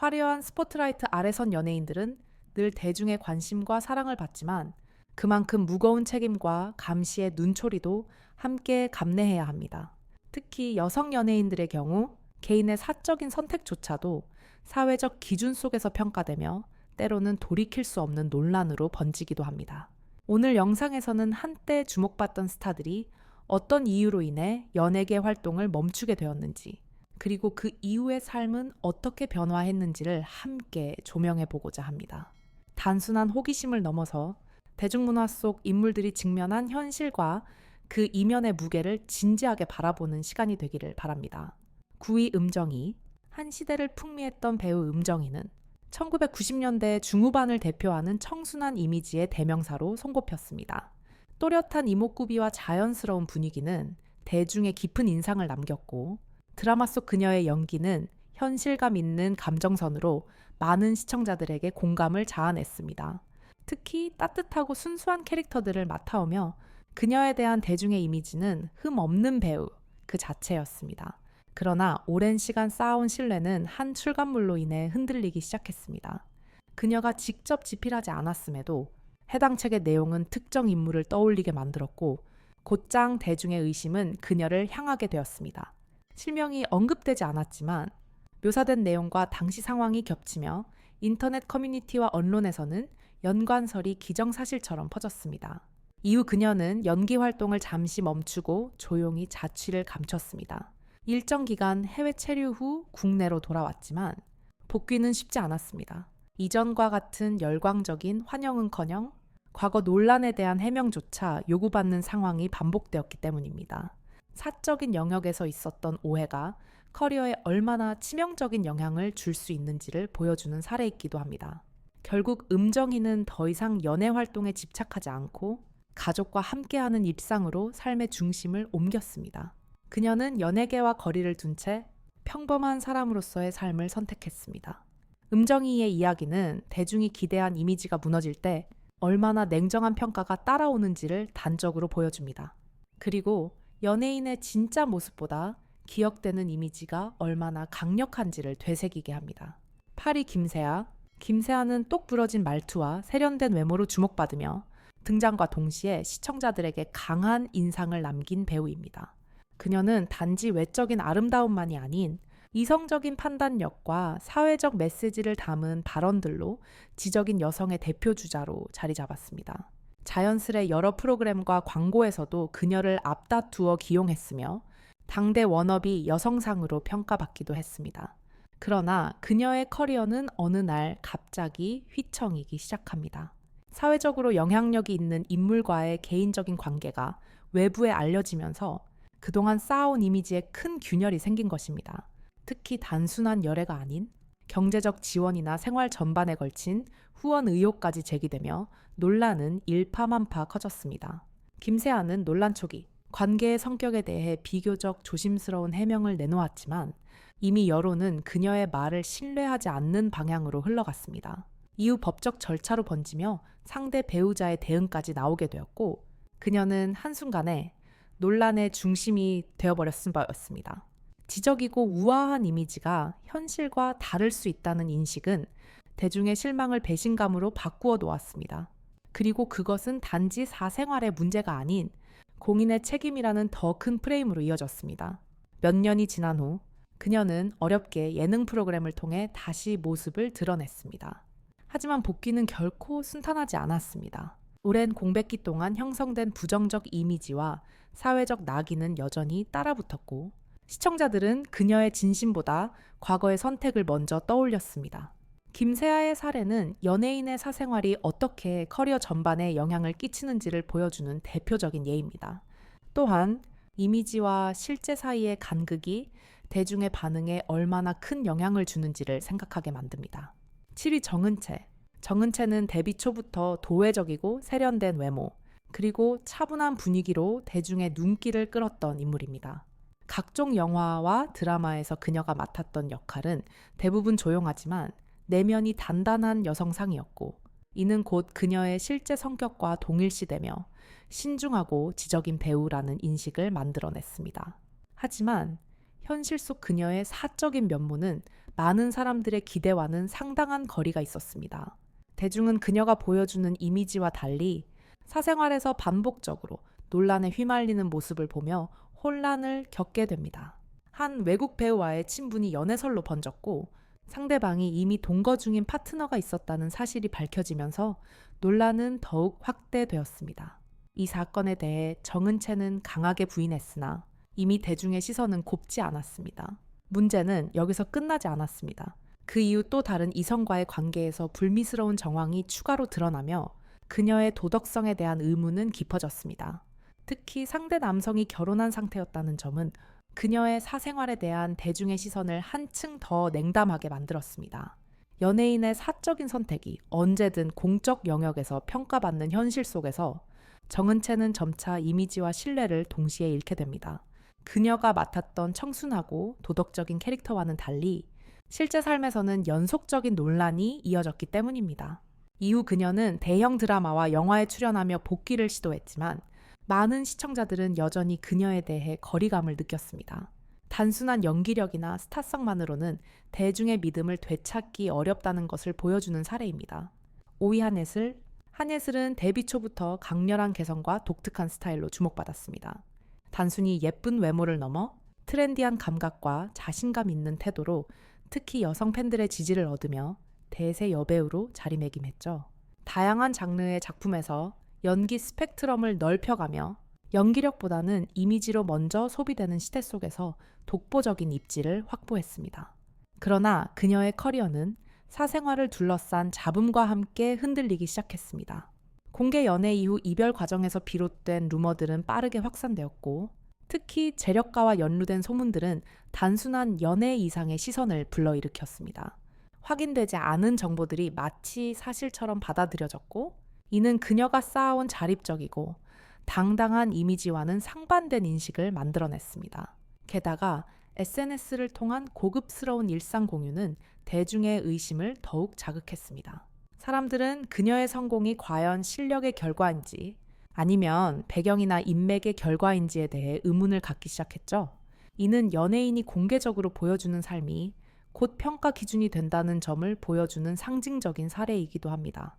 화려한 스포트라이트 아래 선 연예인들은 늘 대중의 관심과 사랑을 받지만 그만큼 무거운 책임과 감시의 눈초리도 함께 감내해야 합니다. 특히 여성 연예인들의 경우 개인의 사적인 선택조차도 사회적 기준 속에서 평가되며 때로는 돌이킬 수 없는 논란으로 번지기도 합니다. 오늘 영상에서는 한때 주목받던 스타들이 어떤 이유로 인해 연예계 활동을 멈추게 되었는지, 그리고 그 이후의 삶은 어떻게 변화했는지를 함께 조명해 보고자 합니다. 단순한 호기심을 넘어서 대중문화 속 인물들이 직면한 현실과 그 이면의 무게를 진지하게 바라보는 시간이 되기를 바랍니다. 9위 음정이 한 시대를 풍미했던 배우 음정이는 1990년대 중후반을 대표하는 청순한 이미지의 대명사로 손꼽혔습니다. 또렷한 이목구비와 자연스러운 분위기는 대중의 깊은 인상을 남겼고 드라마 속 그녀의 연기는 현실감 있는 감정선으로 많은 시청자들에게 공감을 자아냈습니다. 특히 따뜻하고 순수한 캐릭터들을 맡아오며 그녀에 대한 대중의 이미지는 흠 없는 배우 그 자체였습니다. 그러나 오랜 시간 쌓아온 신뢰는 한 출간물로 인해 흔들리기 시작했습니다. 그녀가 직접 집필하지 않았음에도 해당 책의 내용은 특정 인물을 떠올리게 만들었고 곧장 대중의 의심은 그녀를 향하게 되었습니다. 실명이 언급되지 않았지만 묘사된 내용과 당시 상황이 겹치며 인터넷 커뮤니티와 언론에서는 연관설이 기정사실처럼 퍼졌습니다. 이후 그녀는 연기 활동을 잠시 멈추고 조용히 자취를 감췄습니다. 일정 기간 해외 체류 후 국내로 돌아왔지만 복귀는 쉽지 않았습니다. 이전과 같은 열광적인 환영은커녕 과거 논란에 대한 해명조차 요구받는 상황이 반복되었기 때문입니다. 사적인 영역에서 있었던 오해가 커리어에 얼마나 치명적인 영향을 줄 수 있는지를 보여주는 사례이기도 합니다. 결국 음정희는 더 이상 연애 활동에 집착하지 않고 가족과 함께하는 일상으로 삶의 중심을 옮겼습니다. 그녀는 연예계와 거리를 둔 채 평범한 사람으로서의 삶을 선택했습니다. 음정희의 이야기는 대중이 기대한 이미지가 무너질 때 얼마나 냉정한 평가가 따라오는지를 단적으로 보여줍니다. 그리고 연예인의 진짜 모습보다 기억되는 이미지가 얼마나 강력한지를 되새기게 합니다. 파리 김세아, 김세아는 똑 부러진 말투와 세련된 외모로 주목받으며 등장과 동시에 시청자들에게 강한 인상을 남긴 배우입니다. 그녀는 단지 외적인 아름다움만이 아닌 이성적인 판단력과 사회적 메시지를 담은 발언들로 지적인 여성의 대표 주자로 자리 잡았습니다. 자연스레 여러 프로그램과 광고에서도 그녀를 앞다투어 기용했으며 당대 워너비 여성상으로 평가받기도 했습니다. 그러나 그녀의 커리어는 어느 날 갑자기 휘청이기 시작합니다. 사회적으로 영향력이 있는 인물과의 개인적인 관계가 외부에 알려지면서 그동안 쌓아온 이미지에 큰 균열이 생긴 것입니다. 특히 단순한 열애가 아닌 경제적 지원이나 생활 전반에 걸친 후원 의혹까지 제기되며 논란은 일파만파 커졌습니다. 김세아는 논란 초기 관계의 성격에 대해 비교적 조심스러운 해명을 내놓았지만 이미 여론은 그녀의 말을 신뢰하지 않는 방향으로 흘러갔습니다. 이후 법적 절차로 번지며 상대 배우자의 대응까지 나오게 되었고 그녀는 한순간에 논란의 중심이 되어버렸은 바였습니다. 지적이고 우아한 이미지가 현실과 다를 수 있다는 인식은 대중의 실망을 배신감으로 바꾸어 놓았습니다. 그리고 그것은 단지 사생활의 문제가 아닌 공인의 책임이라는 더 큰 프레임으로 이어졌습니다. 몇 년이 지난 후 그녀는 어렵게 예능 프로그램을 통해 다시 모습을 드러냈습니다. 하지만 복귀는 결코 순탄하지 않았습니다. 오랜 공백기 동안 형성된 부정적 이미지와 사회적 낙인은 여전히 따라붙었고 시청자들은 그녀의 진심보다 과거의 선택을 먼저 떠올렸습니다. 김세아의 사례는 연예인의 사생활이 어떻게 커리어 전반에 영향을 끼치는지를 보여주는 대표적인 예입니다. 또한 이미지와 실제 사이의 간극이 대중의 반응에 얼마나 큰 영향을 주는지를 생각하게 만듭니다. 7위 정은채. 정은채는 데뷔 초부터 도회적이고 세련된 외모, 그리고 차분한 분위기로 대중의 눈길을 끌었던 인물입니다. 각종 영화와 드라마에서 그녀가 맡았던 역할은 대부분 조용하지만 내면이 단단한 여성상이었고 이는 곧 그녀의 실제 성격과 동일시되며 신중하고 지적인 배우라는 인식을 만들어냈습니다. 하지만 현실 속 그녀의 사적인 면모는 많은 사람들의 기대와는 상당한 거리가 있었습니다. 대중은 그녀가 보여주는 이미지와 달리 사생활에서 반복적으로 논란에 휘말리는 모습을 보며 혼란을 겪게 됩니다. 한 외국 배우와의 친분이 연애설로 번졌고 상대방이 이미 동거 중인 파트너가 있었다는 사실이 밝혀지면서 논란은 더욱 확대되었습니다. 이 사건에 대해 정은채는 강하게 부인했으나 이미 대중의 시선은 곱지 않았습니다. 문제는 여기서 끝나지 않았습니다. 그 이후 또 다른 이성과의 관계에서 불미스러운 정황이 추가로 드러나며 그녀의 도덕성에 대한 의문은 깊어졌습니다. 특히 상대 남성이 결혼한 상태였다는 점은 그녀의 사생활에 대한 대중의 시선을 한층 더 냉담하게 만들었습니다. 연예인의 사적인 선택이 언제든 공적 영역에서 평가받는 현실 속에서 정은채는 점차 이미지와 신뢰를 동시에 잃게 됩니다. 그녀가 맡았던 청순하고 도덕적인 캐릭터와는 달리 실제 삶에서는 연속적인 논란이 이어졌기 때문입니다. 이후 그녀는 대형 드라마와 영화에 출연하며 복귀를 시도했지만 많은 시청자들은 여전히 그녀에 대해 거리감을 느꼈습니다. 단순한 연기력이나 스타성만으로는 대중의 믿음을 되찾기 어렵다는 것을 보여주는 사례입니다. 오이 한예슬, 한예슬은 데뷔 초부터 강렬한 개성과 독특한 스타일로 주목받았습니다. 단순히 예쁜 외모를 넘어 트렌디한 감각과 자신감 있는 태도로 특히 여성 팬들의 지지를 얻으며 대세 여배우로 자리매김했죠. 다양한 장르의 작품에서 연기 스펙트럼을 넓혀가며 연기력보다는 이미지로 먼저 소비되는 시대 속에서 독보적인 입지를 확보했습니다. 그러나 그녀의 커리어는 사생활을 둘러싼 잡음과 함께 흔들리기 시작했습니다. 공개 연애 이후 이별 과정에서 비롯된 루머들은 빠르게 확산되었고 특히 재력가와 연루된 소문들은 단순한 연애 이상의 시선을 불러일으켰습니다. 확인되지 않은 정보들이 마치 사실처럼 받아들여졌고 이는 그녀가 쌓아온 자립적이고 당당한 이미지와는 상반된 인식을 만들어냈습니다. 게다가 SNS를 통한 고급스러운 일상 공유는 대중의 의심을 더욱 자극했습니다. 사람들은 그녀의 성공이 과연 실력의 결과인지 아니면 배경이나 인맥의 결과인지에 대해 의문을 갖기 시작했죠. 이는 연예인이 공개적으로 보여주는 삶이 곧 평가 기준이 된다는 점을 보여주는 상징적인 사례이기도 합니다.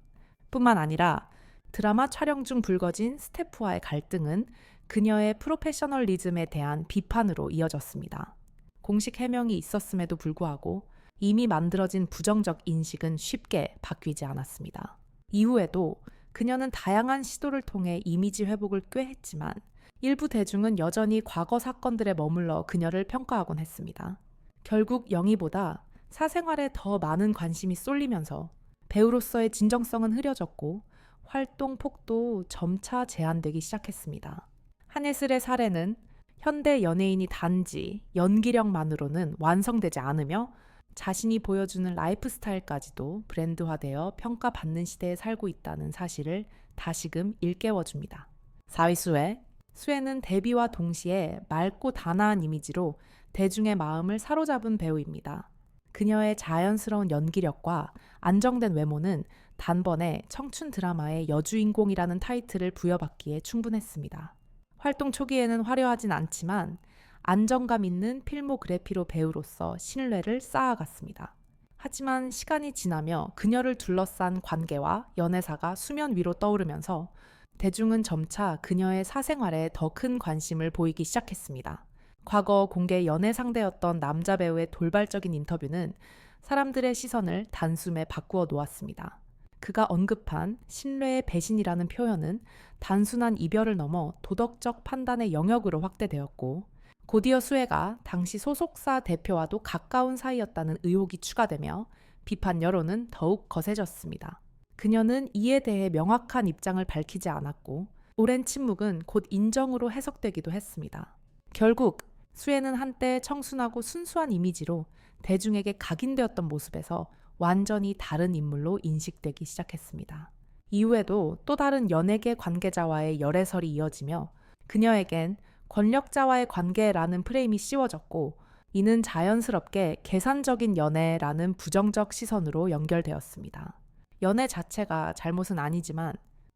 뿐만 아니라 드라마 촬영 중 불거진 스태프와의 갈등은 그녀의 프로페셔널리즘에 대한 비판으로 이어졌습니다. 공식 해명이 있었음에도 불구하고 이미 만들어진 부정적 인식은 쉽게 바뀌지 않았습니다. 이후에도 그녀는 다양한 시도를 통해 이미지 회복을 꽤 했지만 일부 대중은 여전히 과거 사건들에 머물러 그녀를 평가하곤 했습니다. 결국 영희보다 사생활에 더 많은 관심이 쏠리면서 배우로서의 진정성은 흐려졌고 활동 폭도 점차 제한되기 시작했습니다. 한예슬의 사례는 현대 연예인이 단지 연기력만으로는 완성되지 않으며 자신이 보여주는 라이프 스타일까지도 브랜드화되어 평가받는 시대에 살고 있다는 사실을 다시금 일깨워줍니다. 4위 수혜. 수혜는 데뷔와 동시에 맑고 단아한 이미지로 대중의 마음을 사로잡은 배우입니다. 그녀의 자연스러운 연기력과 안정된 외모는 단번에 청춘 드라마의 여주인공이라는 타이틀을 부여받기에 충분했습니다. 활동 초기에는 화려하진 않지만 안정감 있는 필모그래피로 배우로서 신뢰를 쌓아갔습니다. 하지만 시간이 지나며 그녀를 둘러싼 관계와 연애사가 수면 위로 떠오르면서 대중은 점차 그녀의 사생활에 더 큰 관심을 보이기 시작했습니다. 과거 공개 연애 상대였던 남자 배우의 돌발적인 인터뷰는 사람들의 시선을 단숨에 바꾸어 놓았습니다. 그가 언급한 신뢰의 배신이라는 표현은 단순한 이별을 넘어 도덕적 판단의 영역으로 확대되었고 곧이어 수혜가 당시 소속사 대표와도 가까운 사이였다는 의혹이 추가되며 비판 여론은 더욱 거세졌습니다. 그녀는 이에 대해 명확한 입장을 밝히지 않았고 오랜 침묵은 곧 인정으로 해석되기도 했습니다. 결국 수혜는 한때 청순하고 순수한 이미지로 대중에게 각인되었던 모습에서 완전히 다른 인물로 인식되기 시작했습니다. 이후에도 또 다른 연예계 관계자와의 열애설이 이어지며 그녀에겐 권력자와의 관계라는 프레임이 씌워졌고 이는 자연스럽게 계산적인 연애라는 부정적 시선으로 연결되었습니다. 연애 자체가 잘못은 아니지만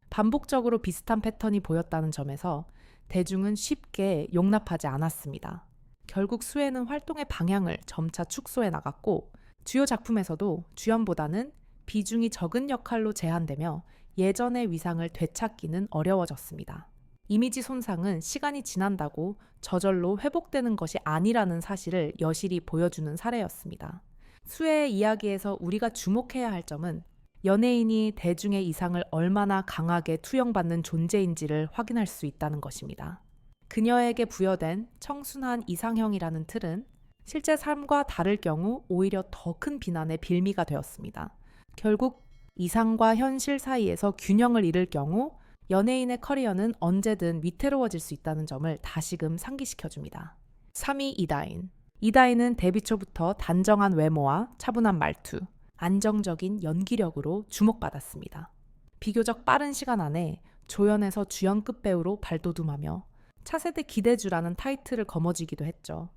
반복적으로 비슷한 패턴이 보였다는 점에서 대중은 쉽게 용납하지 않았습니다. 결국 수혜는 활동의 방향을 점차 축소해 나갔고 주요 작품에서도 주연보다는 비중이 적은 역할로 제한되며 예전의 위상을 되찾기는 어려워졌습니다. 이미지 손상은 시간이 지난다고 저절로 회복되는 것이 아니라는 사실을 여실히 보여주는 사례였습니다. 수혜의 이야기에서 우리가 주목해야 할 점은 연예인이 대중의 이상을 얼마나 강하게 투영받는 존재인지를 확인할 수 있다는 것입니다. 그녀에게 부여된 청순한 이상형이라는 틀은 실제 삶과 다를 경우 오히려 더 큰 비난의 빌미가 되었습니다. 결국 이상과 현실 사이에서 균형을 잃을 경우 연예인의 커리어는 언제든 위태로워질 수 있다는 점을 다시금 상기시켜줍니다. 3위 이다인. 이다인은 데뷔 초부터 단정한 외모와 차분한 말투, 안정적인 연기력으로 주목받았습니다. 비교적 빠른 시간 안에 조연에서 주연급 배우로 발돋움하며 차세대 기대주라는 타이틀을 거머쥐기도 했죠.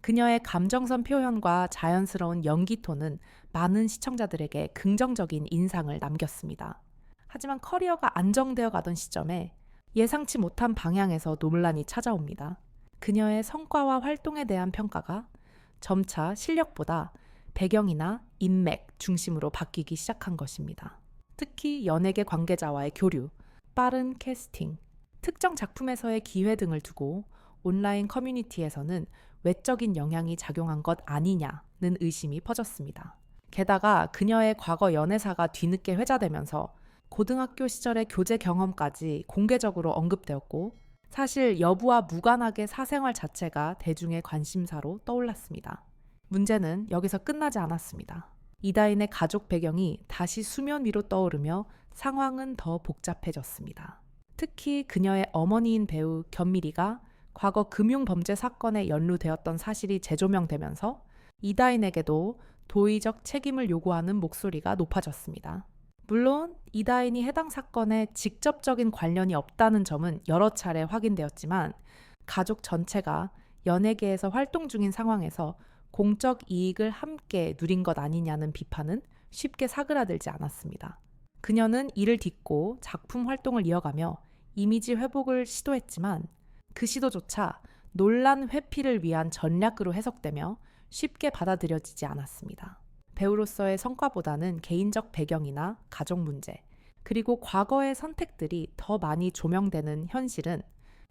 그녀의 감정선 표현과 자연스러운 연기 톤은 많은 시청자들에게 긍정적인 인상을 남겼습니다. 하지만 커리어가 안정되어 가던 시점에 예상치 못한 방향에서 논란이 찾아옵니다. 그녀의 성과와 활동에 대한 평가가 점차 실력보다 배경이나 인맥 중심으로 바뀌기 시작한 것입니다. 특히 연예계 관계자와의 교류, 빠른 캐스팅, 특정 작품에서의 기회 등을 두고 온라인 커뮤니티에서는 외적인 영향이 작용한 것 아니냐는 의심이 퍼졌습니다. 게다가 그녀의 과거 연애사가 뒤늦게 회자되면서 고등학교 시절의 교제 경험까지 공개적으로 언급되었고 사실 여부와 무관하게 사생활 자체가 대중의 관심사로 떠올랐습니다. 문제는 여기서 끝나지 않았습니다. 이다인의 가족 배경이 다시 수면 위로 떠오르며 상황은 더 복잡해졌습니다. 특히 그녀의 어머니인 배우 견미리가 과거 금융범죄 사건에 연루되었던 사실이 재조명되면서 이다인에게도 도의적 책임을 요구하는 목소리가 높아졌습니다. 물론 이다인이 해당 사건에 직접적인 관련이 없다는 점은 여러 차례 확인되었지만 가족 전체가 연예계에서 활동 중인 상황에서 공적 이익을 함께 누린 것 아니냐는 비판은 쉽게 사그라들지 않았습니다. 그녀는 이를 딛고 작품 활동을 이어가며 이미지 회복을 시도했지만 그 시도조차 논란 회피를 위한 전략으로 해석되며 쉽게 받아들여지지 않았습니다. 배우로서의 성과보다는 개인적 배경이나 가족 문제, 그리고 과거의 선택들이 더 많이 조명되는 현실은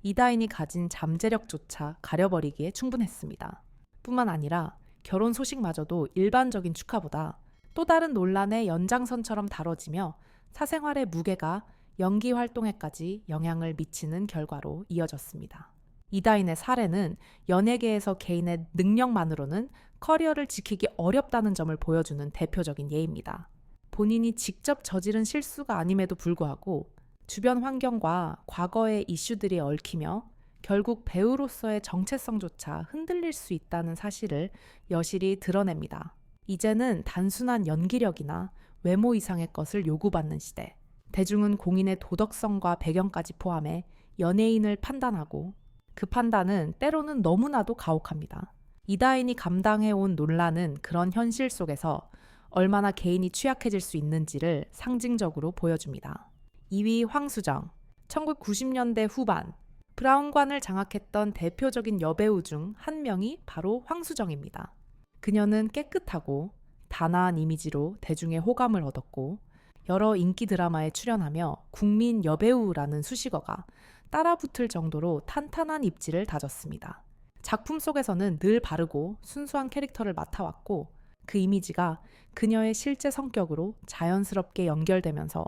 이다인이 가진 잠재력조차 가려버리기에 충분했습니다. 뿐만 아니라 결혼 소식마저도 일반적인 축하보다 또 다른 논란의 연장선처럼 다뤄지며 사생활의 무게가 연기 활동에까지 영향을 미치는 결과로 이어졌습니다. 이다인의 사례는 연예계에서 개인의 능력만으로는 커리어를 지키기 어렵다는 점을 보여주는 대표적인 예입니다. 본인이 직접 저지른 실수가 아님에도 불구하고 주변 환경과 과거의 이슈들이 얽히며 결국 배우로서의 정체성조차 흔들릴 수 있다는 사실을 여실히 드러냅니다. 이제는 단순한 연기력이나 외모 이상의 것을 요구받는 시대. 대중은 공인의 도덕성과 배경까지 포함해 연예인을 판단하고 그 판단은 때로는 너무나도 가혹합니다. 이다인이 감당해온 논란은 그런 현실 속에서 얼마나 개인이 취약해질 수 있는지를 상징적으로 보여줍니다. 2위 황수정. 1990년대 후반 브라운관을 장악했던 대표적인 여배우 중 한 명이 바로 황수정입니다. 그녀는 깨끗하고 단아한 이미지로 대중의 호감을 얻었고 여러 인기 드라마에 출연하며 국민 여배우라는 수식어가 따라붙을 정도로 탄탄한 입지를 다졌습니다. 작품 속에서는 늘 바르고 순수한 캐릭터를 맡아왔고 그 이미지가 그녀의 실제 성격으로 자연스럽게 연결되면서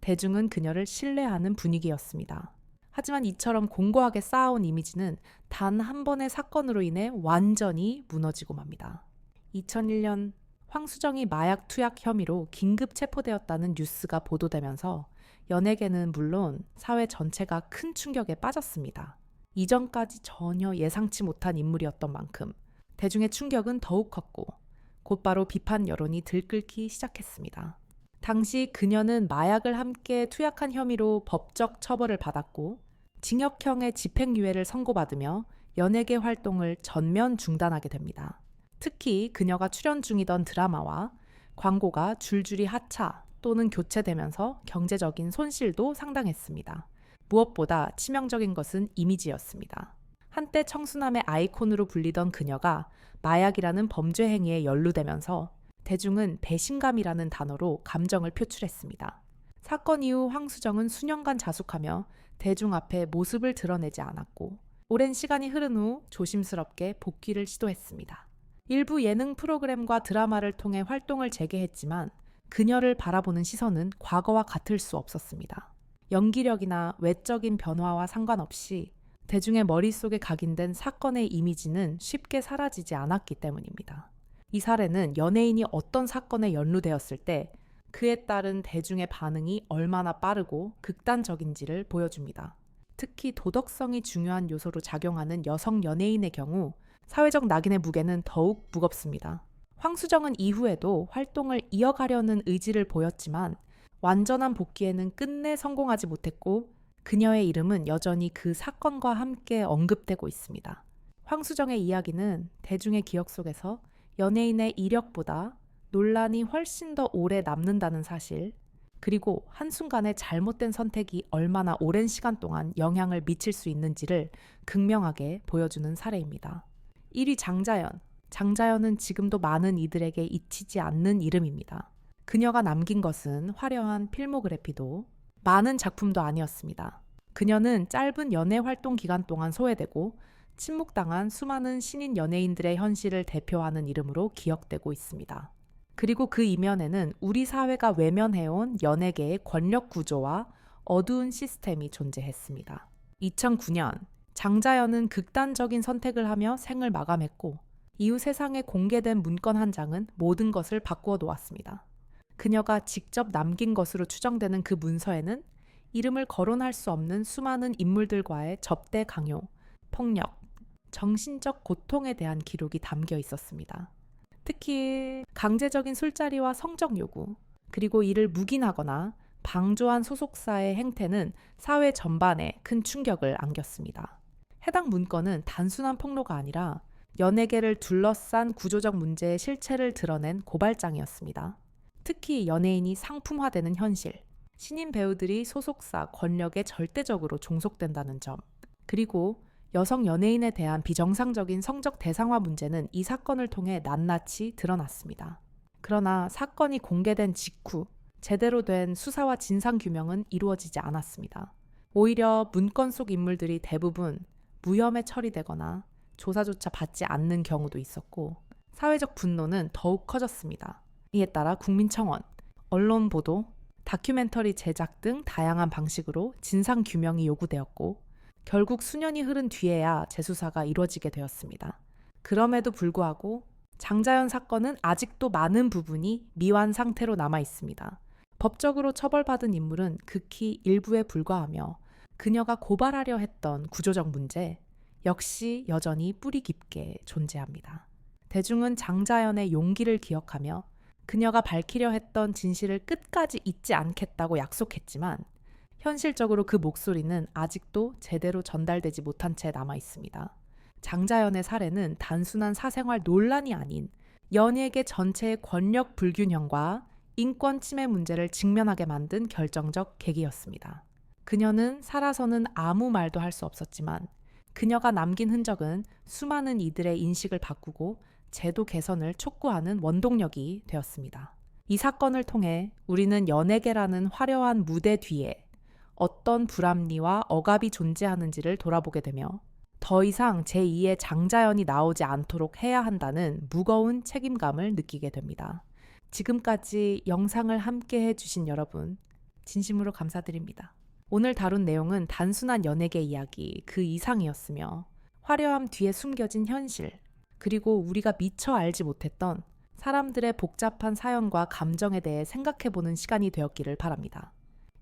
대중은 그녀를 신뢰하는 분위기였습니다. 하지만 이처럼 공고하게 쌓아온 이미지는 단 한 번의 사건으로 인해 완전히 무너지고 맙니다. 2001년 황수정이 마약 투약 혐의로 긴급 체포되었다는 뉴스가 보도되면서 연예계는 물론 사회 전체가 큰 충격에 빠졌습니다. 이전까지 전혀 예상치 못한 인물이었던 만큼 대중의 충격은 더욱 컸고 곧바로 비판 여론이 들끓기 시작했습니다. 당시 그녀는 마약을 함께 투약한 혐의로 법적 처벌을 받았고 징역형의 집행유예를 선고받으며 연예계 활동을 전면 중단하게 됩니다. 특히 그녀가 출연 중이던 드라마와 광고가 줄줄이 하차 또는 교체되면서 경제적인 손실도 상당했습니다. 무엇보다 치명적인 것은 이미지였습니다. 한때 청순함의 아이콘으로 불리던 그녀가 마약이라는 범죄 행위에 연루되면서 대중은 배신감이라는 단어로 감정을 표출했습니다. 사건 이후 황수정은 수년간 자숙하며 대중 앞에 모습을 드러내지 않았고 오랜 시간이 흐른 후 조심스럽게 복귀를 시도했습니다. 일부 예능 프로그램과 드라마를 통해 활동을 재개했지만 그녀를 바라보는 시선은 과거와 같을 수 없었습니다. 연기력이나 외적인 변화와 상관없이 대중의 머릿속에 각인된 사건의 이미지는 쉽게 사라지지 않았기 때문입니다. 이 사례는 연예인이 어떤 사건에 연루되었을 때 그에 따른 대중의 반응이 얼마나 빠르고 극단적인지를 보여줍니다. 특히 도덕성이 중요한 요소로 작용하는 여성 연예인의 경우 사회적 낙인의 무게는 더욱 무겁습니다. 황수정은 이후에도 활동을 이어가려는 의지를 보였지만 완전한 복귀에는 끝내 성공하지 못했고 그녀의 이름은 여전히 그 사건과 함께 언급되고 있습니다. 황수정의 이야기는 대중의 기억 속에서 연예인의 이력보다 논란이 훨씬 더 오래 남는다는 사실, 그리고 한순간의 잘못된 선택이 얼마나 오랜 시간 동안 영향을 미칠 수 있는지를 극명하게 보여주는 사례입니다. 1위 장자연. 장자연은 지금도 많은 이들에게 잊히지 않는 이름입니다. 그녀가 남긴 것은 화려한 필모그래피도 많은 작품도 아니었습니다. 그녀는 짧은 연애 활동 기간 동안 소외되고 침묵당한 수많은 신인 연예인들의 현실을 대표하는 이름으로 기억되고 있습니다. 그리고 그 이면에는 우리 사회가 외면해온 연예계의 권력 구조와 어두운 시스템이 존재했습니다. 2009년 장자연은 극단적인 선택을 하며 생을 마감했고 이후 세상에 공개된 문건 한 장은 모든 것을 바꾸어 놓았습니다. 그녀가 직접 남긴 것으로 추정되는 그 문서에는 이름을 거론할 수 없는 수많은 인물들과의 접대 강요, 폭력, 정신적 고통에 대한 기록이 담겨 있었습니다. 특히 강제적인 술자리와 성적 요구, 그리고 이를 묵인하거나 방조한 소속사의 행태는 사회 전반에 큰 충격을 안겼습니다. 해당 문건은 단순한 폭로가 아니라 연예계를 둘러싼 구조적 문제의 실체를 드러낸 고발장이었습니다. 특히 연예인이 상품화되는 현실, 신인 배우들이 소속사 권력에 절대적으로 종속된다는 점, 그리고 여성 연예인에 대한 비정상적인 성적 대상화 문제는 이 사건을 통해 낱낱이 드러났습니다. 그러나 사건이 공개된 직후 제대로 된 수사와 진상 규명은 이루어지지 않았습니다. 오히려 문건 속 인물들이 대부분 무혐의 처리되거나 조사조차 받지 않는 경우도 있었고 사회적 분노는 더욱 커졌습니다. 이에 따라 국민청원, 언론 보도, 다큐멘터리 제작 등 다양한 방식으로 진상 규명이 요구되었고 결국 수년이 흐른 뒤에야 재수사가 이루어지게 되었습니다. 그럼에도 불구하고 장자연 사건은 아직도 많은 부분이 미완 상태로 남아 있습니다. 법적으로 처벌받은 인물은 극히 일부에 불과하며 그녀가 고발하려 했던 구조적 문제 역시 여전히 뿌리 깊게 존재합니다. 대중은 장자연의 용기를 기억하며 그녀가 밝히려 했던 진실을 끝까지 잊지 않겠다고 약속했지만 현실적으로 그 목소리는 아직도 제대로 전달되지 못한 채 남아 있습니다. 장자연의 사례는 단순한 사생활 논란이 아닌 연예계 전체의 권력 불균형과 인권 침해 문제를 직면하게 만든 결정적 계기였습니다. 그녀는 살아서는 아무 말도 할 수 없었지만 그녀가 남긴 흔적은 수많은 이들의 인식을 바꾸고 제도 개선을 촉구하는 원동력이 되었습니다. 이 사건을 통해 우리는 연예계라는 화려한 무대 뒤에 어떤 불합리와 억압이 존재하는지를 돌아보게 되며 더 이상 제2의 장자연이 나오지 않도록 해야 한다는 무거운 책임감을 느끼게 됩니다. 지금까지 영상을 함께 해주신 여러분, 진심으로 감사드립니다. 오늘 다룬 내용은 단순한 연예계 이야기 그 이상이었으며 화려함 뒤에 숨겨진 현실, 그리고 우리가 미처 알지 못했던 사람들의 복잡한 사연과 감정에 대해 생각해보는 시간이 되었기를 바랍니다.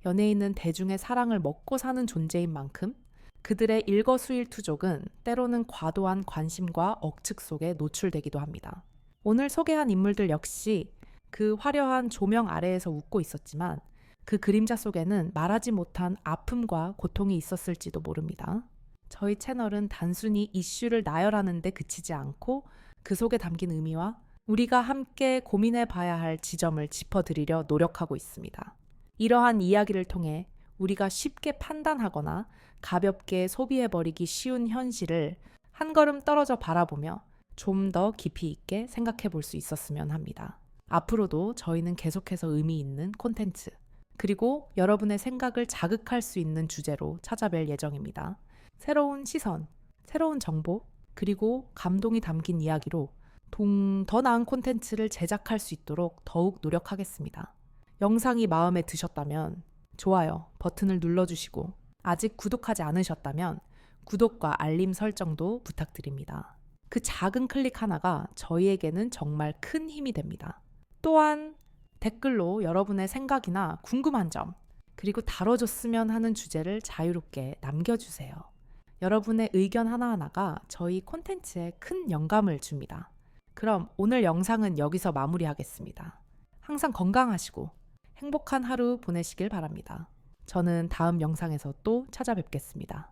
연예인은 대중의 사랑을 먹고 사는 존재인 만큼 그들의 일거수일투족은 때로는 과도한 관심과 억측 속에 노출되기도 합니다. 오늘 소개한 인물들 역시 그 화려한 조명 아래에서 웃고 있었지만 그 그림자 속에는 말하지 못한 아픔과 고통이 있었을지도 모릅니다. 저희 채널은 단순히 이슈를 나열하는데 그치지 않고 그 속에 담긴 의미와 우리가 함께 고민해 봐야 할 지점을 짚어드리려 노력하고 있습니다. 이러한 이야기를 통해 우리가 쉽게 판단하거나 가볍게 소비해버리기 쉬운 현실을 한 걸음 떨어져 바라보며 좀 더 깊이 있게 생각해 볼 수 있었으면 합니다. 앞으로도 저희는 계속해서 의미 있는 콘텐츠, 그리고 여러분의 생각을 자극할 수 있는 주제로 찾아뵐 예정입니다. 새로운 시선, 새로운 정보, 그리고 감동이 담긴 이야기로 동, 더 나은 콘텐츠를 제작할 수 있도록 더욱 노력하겠습니다. 영상이 마음에 드셨다면 좋아요 버튼을 눌러주시고 아직 구독하지 않으셨다면 구독과 알림 설정도 부탁드립니다. 그 작은 클릭 하나가 저희에게는 정말 큰 힘이 됩니다. 또한 댓글로 여러분의 생각이나 궁금한 점, 그리고 다뤄줬으면 하는 주제를 자유롭게 남겨주세요. 여러분의 의견 하나하나가 저희 콘텐츠에 큰 영감을 줍니다. 그럼 오늘 영상은 여기서 마무리하겠습니다. 항상 건강하시고 행복한 하루 보내시길 바랍니다. 저는 다음 영상에서 또 찾아뵙겠습니다.